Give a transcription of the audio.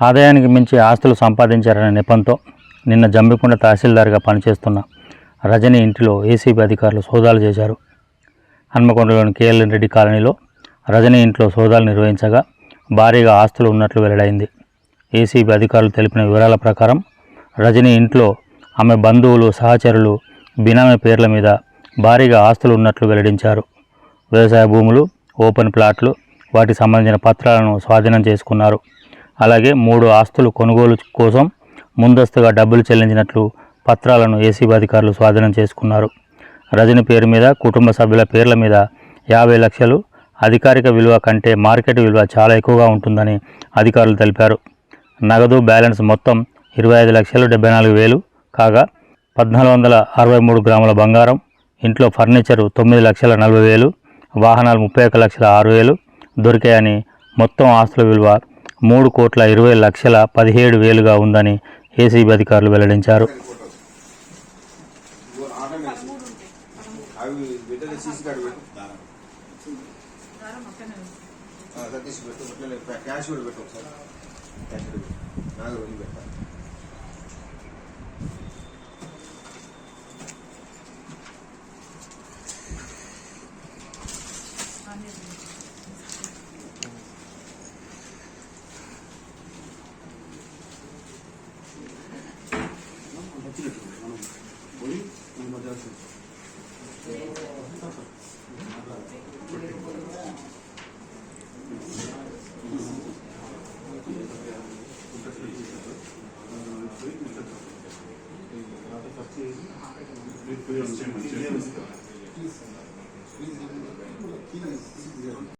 ఆదాయానికి మించి ఆస్తులు సంపాదించారనే నెపంతో నిన్న జమ్మికొండ తహసీల్దార్గా పనిచేస్తున్న రజని ఇంటిలో ఏసీబీ అధికారులు సోదాలు చేశారు. హన్మకొండలోని కేఎల్ఎన్ రెడ్డి కాలనీలో రజని ఇంట్లో సోదాలు నిర్వహించగా భారీగా ఆస్తులు ఉన్నట్లు వెల్లడైంది. ఏసీబీ అధికారులు తెలిపిన వివరాల ప్రకారం రజని ఇంట్లో ఆమె బంధువులు సహచరులు బినామీ పేర్ల మీద భారీగా ఆస్తులు ఉన్నట్లు వెల్లడించారు. వ్యవసాయ భూములు ఓపెన్ ప్లాట్లు వాటికి సంబంధించిన పత్రాలను స్వాధీనం చేసుకున్నారు. అలాగే మూడు ఆస్తులు కొనుగోలు కోసం ముందస్తుగా డబ్బులు చెల్లించినట్లు పత్రాలను ఏసీబీ అధికారులు స్వాధీనం చేసుకున్నారు. రజని పేరు మీద కుటుంబ సభ్యుల పేర్ల మీద యాభై లక్షలు అధికారిక విలువ కంటే మార్కెట్ విలువ చాలా ఎక్కువగా ఉంటుందని అధికారులు తెలిపారు. నగదు బ్యాలెన్స్ మొత్తం ఇరవై ఐదు లక్షలు డెబ్బై నాలుగు వేలు కాగా పద్నాలుగు వందల అరవై మూడు గ్రాముల బంగారం ఇంట్లో ఫర్నిచరు తొమ్మిది లక్షల నలభై వేలు వాహనాలు ముప్పై ఒక్క లక్షల ఆరు వేలు దొరికాయని మొత్తం ఆస్తుల విలువ మూడు కోట్ల ఇరవై లక్షల పదిహేడు వేలుగా ఉందని ఏసీబీ అధికారులు వెల్లడించారు Thank you. ఒకసారి క్యాష్ కూడా పెట్టు నాకు రెండు పెట్టాలి Please,